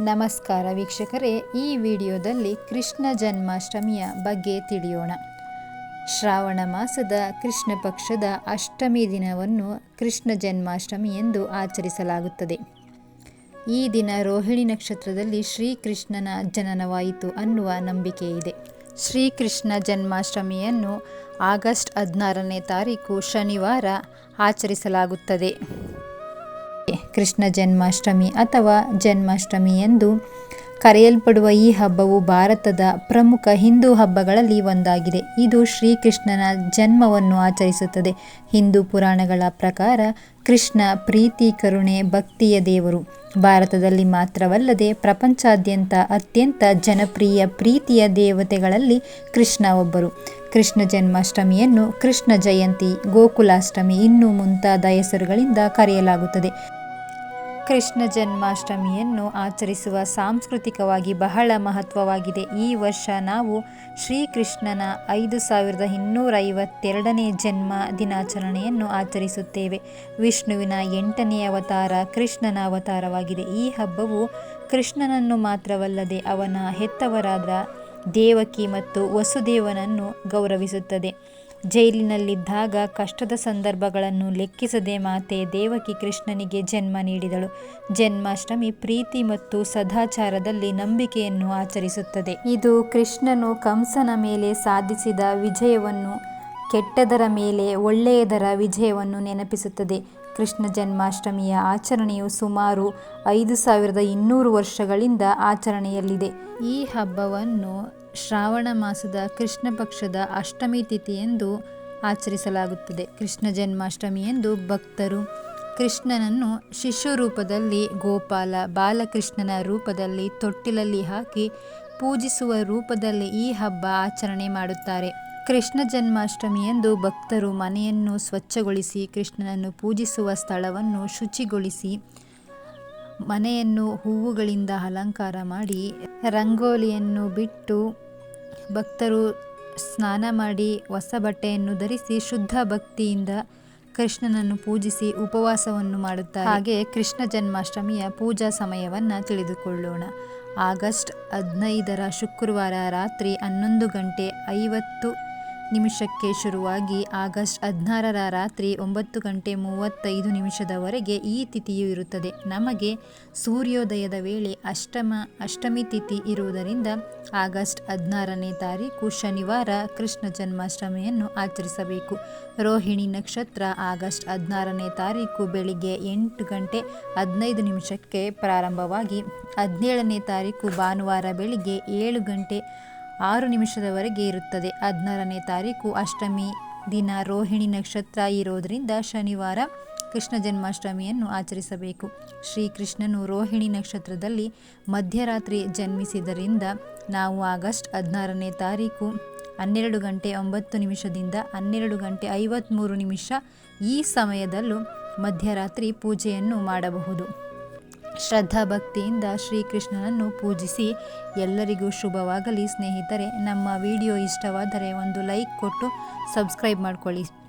ನಮಸ್ಕಾರ ವೀಕ್ಷಕರೇ, ಈ ವಿಡಿಯೋದಲ್ಲಿ ಕೃಷ್ಣ ಜನ್ಮಾಷ್ಟಮಿಯ ಬಗ್ಗೆ ತಿಳಿಯೋಣ. ಶ್ರಾವಣ ಮಾಸದ ಕೃಷ್ಣ ಪಕ್ಷದ ಅಷ್ಟಮಿ ದಿನವನ್ನು ಕೃಷ್ಣ ಜನ್ಮಾಷ್ಟಮಿ ಎಂದು ಆಚರಿಸಲಾಗುತ್ತದೆ. ಈ ದಿನ ರೋಹಿಣಿ ನಕ್ಷತ್ರದಲ್ಲಿ ಶ್ರೀಕೃಷ್ಣನ ಜನನವಾಯಿತು ಅನ್ನುವ ನಂಬಿಕೆ ಇದೆ. ಶ್ರೀಕೃಷ್ಣ ಜನ್ಮಾಷ್ಟಮಿಯನ್ನು ಆಗಸ್ಟ್ ಹದಿನಾರನೇ ತಾರೀಕು ಶನಿವಾರ ಆಚರಿಸಲಾಗುತ್ತದೆ. ಕೃಷ್ಣ ಜನ್ಮಾಷ್ಟಮಿ ಅಥವಾ ಜನ್ಮಾಷ್ಟಮಿ ಎಂದು ಕರೆಯಲ್ಪಡುವ ಈ ಹಬ್ಬವು ಭಾರತದ ಪ್ರಮುಖ ಹಿಂದೂ ಹಬ್ಬಗಳಲ್ಲಿ ಒಂದಾಗಿದೆ. ಇದು ಶ್ರೀಕೃಷ್ಣನ ಜನ್ಮವನ್ನು ಆಚರಿಸುತ್ತದೆ. ಹಿಂದೂ ಪುರಾಣಗಳ ಪ್ರಕಾರ ಕೃಷ್ಣ ಪ್ರೀತಿ, ಕರುಣೆ, ಭಕ್ತಿಯ ದೇವರು. ಭಾರತದಲ್ಲಿ ಮಾತ್ರವಲ್ಲದೆ ಪ್ರಪಂಚಾದ್ಯಂತ ಅತ್ಯಂತ ಜನಪ್ರಿಯ ಪ್ರೀತಿಯ ದೇವತೆಗಳಲ್ಲಿ ಕೃಷ್ಣ ಒಬ್ಬರು. ಕೃಷ್ಣ ಜನ್ಮಾಷ್ಟಮಿಯನ್ನು ಕೃಷ್ಣ ಜಯಂತಿ, ಗೋಕುಲಾಷ್ಟಮಿ ಇನ್ನೂ ಮುಂತಾದ ಹೆಸರುಗಳಿಂದ ಕರೆಯಲಾಗುತ್ತದೆ. ಕೃಷ್ಣ ಜನ್ಮಾಷ್ಟಮಿಯನ್ನು ಆಚರಿಸುವ ಸಾಂಸ್ಕೃತಿಕವಾಗಿ ಬಹಳ ಮಹತ್ವವಾಗಿದೆ. ಈ ವರ್ಷ ನಾವು ಶ್ರೀಕೃಷ್ಣನ ಐದು ಸಾವಿರದ ಇನ್ನೂರ ಐವತ್ತೆರಡನೇ ಜನ್ಮ ದಿನಾಚರಣೆಯನ್ನು ಆಚರಿಸುತ್ತೇವೆ. ವಿಷ್ಣುವಿನ ಎಂಟನೇ ಅವತಾರ ಕೃಷ್ಣನ ಅವತಾರವಾಗಿದೆ. ಈ ಹಬ್ಬವು ಕೃಷ್ಣನನ್ನು ಮಾತ್ರವಲ್ಲದೆ ಅವನ ಹೆತ್ತವರಾದ ದೇವಕಿ ಮತ್ತು ವಸುದೇವನನ್ನು ಗೌರವಿಸುತ್ತದೆ. ಜೈಲಿನಲ್ಲಿದ್ದಾಗ ಕಷ್ಟದ ಸಂದರ್ಭಗಳನ್ನು ಲೆಕ್ಕಿಸದೆ ಮಾತೆ ದೇವಕಿ ಕೃಷ್ಣನಿಗೆ ಜನ್ಮ ನೀಡಿದಳು. ಜನ್ಮಾಷ್ಟಮಿ ಪ್ರೀತಿ ಮತ್ತು ಸದಾಚಾರದಲ್ಲಿ ನಂಬಿಕೆಯನ್ನು ಆಚರಿಸುತ್ತದೆ. ಇದು ಕೃಷ್ಣನು ಕಂಸನ ಮೇಲೆ ಸಾಧಿಸಿದ ವಿಜಯವನ್ನು, ಕೆಟ್ಟದರ ಮೇಲೆ ಒಳ್ಳೆಯದರ ವಿಜಯವನ್ನು ನೆನಪಿಸುತ್ತದೆ. ಕೃಷ್ಣ ಜನ್ಮಾಷ್ಟಮಿಯ ಆಚರಣೆಯು ಸುಮಾರು ಐದು ಸಾವಿರದ ಇನ್ನೂರು ವರ್ಷಗಳಿಂದ ಆಚರಣೆಯಲ್ಲಿದೆ. ಈ ಹಬ್ಬವನ್ನು ಶ್ರಾವಣ ಮಾಸದ ಕೃಷ್ಣ ಪಕ್ಷದ ಅಷ್ಟಮಿ ತಿಥಿಯೆಂದು ಆಚರಿಸಲಾಗುತ್ತದೆ. ಕೃಷ್ಣ ಜನ್ಮಾಷ್ಟಮಿಯಂದು ಭಕ್ತರು ಕೃಷ್ಣನನ್ನು ಶಿಶು ರೂಪದಲ್ಲಿ ಗೋಪಾಲ, ಬಾಲಕೃಷ್ಣನ ರೂಪದಲ್ಲಿ ತೊಟ್ಟಿಲಲ್ಲಿ ಹಾಕಿ ಪೂಜಿಸುವ ರೂಪದಲ್ಲಿ ಈ ಹಬ್ಬ ಆಚರಣೆ ಮಾಡುತ್ತಾರೆ. ಕೃಷ್ಣ ಜನ್ಮಾಷ್ಟಮಿಯಂದು ಭಕ್ತರು ಮನೆಯನ್ನು ಸ್ವಚ್ಛಗೊಳಿಸಿ, ಕೃಷ್ಣನನ್ನು ಪೂಜಿಸುವ ಸ್ಥಳವನ್ನು ಶುಚಿಗೊಳಿಸಿ ಮನೆಯನ್ನು ಹೂವುಗಳಿಂದ ಅಲಂಕಾರ ಮಾಡಿ ರಂಗೋಲಿಯನ್ನು ಬಿಟ್ಟು ಭಕ್ತರು ಸ್ನಾನ ಮಾಡಿ ಹೊಸ ಬಟ್ಟೆಯನ್ನು ಧರಿಸಿ ಶುದ್ಧ ಭಕ್ತಿಯಿಂದ ಕೃಷ್ಣನನ್ನು ಪೂಜಿಸಿ ಉಪವಾಸವನ್ನು ಮಾಡುತ್ತಾರೆ. ಹಾಗೆ ಕೃಷ್ಣ ಜನ್ಮಾಷ್ಟಮಿಯ ಪೂಜಾ ಸಮಯವನ್ನು ತಿಳಿದುಕೊಳ್ಳೋಣ. ಆಗಸ್ಟ್ ಹದಿನೈದರ ಶುಕ್ರವಾರ ರಾತ್ರಿ ಹನ್ನೊಂದು ಗಂಟೆ ಐವತ್ತು ನಿಮಿಷಕ್ಕೆ ಶುರುವಾಗಿ ಆಗಸ್ಟ್ ಹದಿನಾರರ ರಾತ್ರಿ ಒಂಬತ್ತು ಗಂಟೆ ಮೂವತ್ತೈದು ನಿಮಿಷದವರೆಗೆ ಈ ತಿಥಿಯು ಇರುತ್ತದೆ. ನಮಗೆ ಸೂರ್ಯೋದಯದ ವೇಳೆ ಅಷ್ಟಮ, ಅಷ್ಟಮಿ ತಿಥಿ ಇರುವುದರಿಂದ ಆಗಸ್ಟ್ ಹದಿನಾರನೇ ತಾರೀಕು ಶನಿವಾರ ಕೃಷ್ಣ ಜನ್ಮಾಷ್ಟಮಿಯನ್ನು ಆಚರಿಸಬೇಕು. ರೋಹಿಣಿ ನಕ್ಷತ್ರ ಆಗಸ್ಟ್ ಹದಿನಾರನೇ ತಾರೀಕು ಬೆಳಿಗ್ಗೆ ಎಂಟು ಗಂಟೆ ಹದಿನೈದು ನಿಮಿಷಕ್ಕೆ ಪ್ರಾರಂಭವಾಗಿ ಹದಿನೇಳನೇ ತಾರೀಕು ಭಾನುವಾರ ಬೆಳಿಗ್ಗೆ ಏಳು ಗಂಟೆ ಆರು ನಿಮಿಷದವರೆಗೆ ಇರುತ್ತದೆ. ಹದಿನಾರನೇ ತಾರೀಕು ಅಷ್ಟಮಿ ದಿನ. ರೋಹಿಣಿ ನಕ್ಷತ್ರ ಇರೋದರಿಂದ ಶನಿವಾರ ಕೃಷ್ಣ ಜನ್ಮಾಷ್ಟಮಿಯನ್ನು ಆಚರಿಸಬೇಕು. ಶ್ರೀಕೃಷ್ಣನು ರೋಹಿಣಿ ನಕ್ಷತ್ರದಲ್ಲಿ ಮಧ್ಯರಾತ್ರಿ ಜನ್ಮಿಸಿದ್ದರಿಂದ ನಾವು ಆಗಸ್ಟ್ ಹದಿನಾರನೇ ತಾರೀಕು ಹನ್ನೆರಡು ಗಂಟೆ ಒಂಬತ್ತು ನಿಮಿಷದಿಂದ ಹನ್ನೆರಡು ಗಂಟೆ ಐವತ್ತ್ಮೂರು ನಿಮಿಷ ಈ ಸಮಯದಲ್ಲೂ ಮಧ್ಯರಾತ್ರಿ ಪೂಜೆಯನ್ನು ಮಾಡಬಹುದು. ಶ್ರದ್ಧಾ ಭಕ್ತಿಯಿಂದ ಶ್ರೀಕೃಷ್ಣನನ್ನು ಪೂಜಿಸಿ ಎಲ್ಲರಿಗೂ ಶುಭವಾಗಲಿ ಸ್ನೇಹಿತರೆ. ನಮ್ಮ ವಿಡಿಯೋ ಇಷ್ಟವಾದರೆ ಒಂದು ಲೈಕ್ ಕೊಟ್ಟು ಸಬ್ಸ್ಕ್ರೈಬ್ ಮಾಡಿಕೊಳ್ಳಿ.